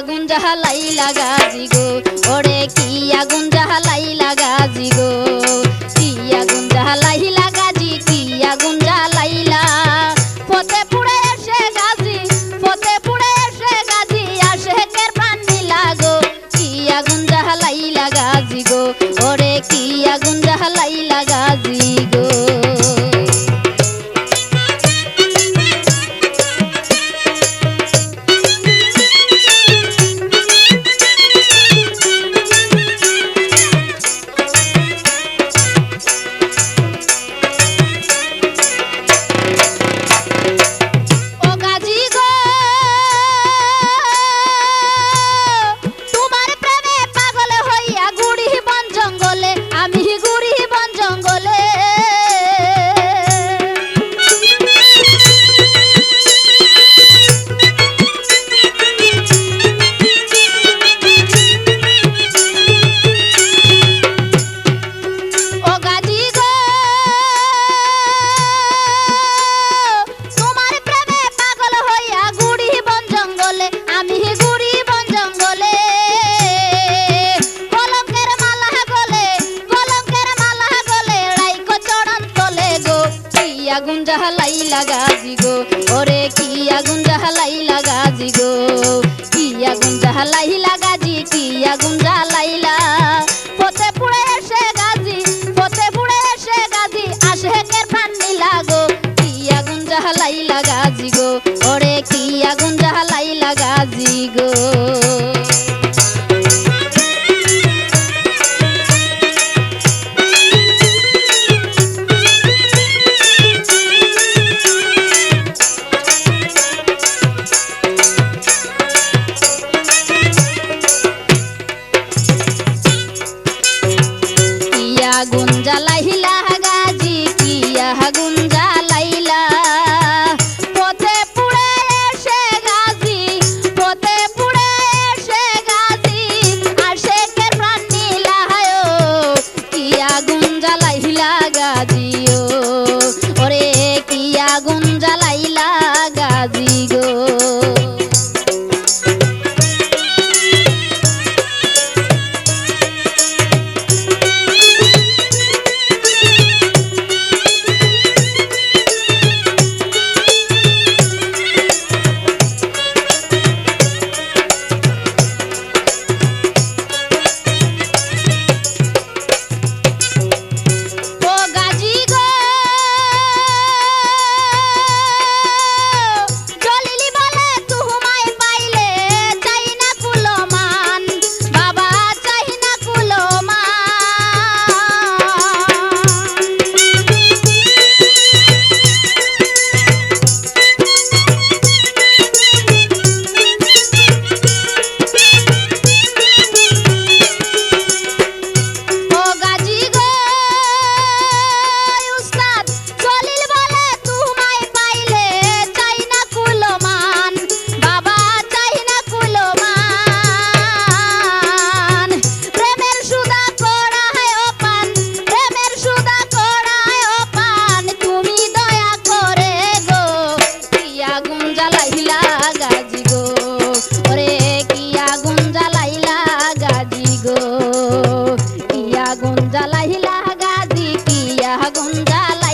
আগুন যাহা লাই লাগা জিগো ওরে কি আগুন যাহা লাই লাগা জিগো কি আগুন যাহা লাই লাগা আগুন জাহালাই লাগাজি গো। ওরে কি আগুন জাহালাই লাগাজি গো। কি আগুন জাহালাই লাগাজি, কি আগুন জাহালাইলা পথে পুড়ে এসে গাজি, পথে পুড়ে এসে গাজি আসে কে ফান্নি লাগো কি আগুন জাহালাই লাগা bunda la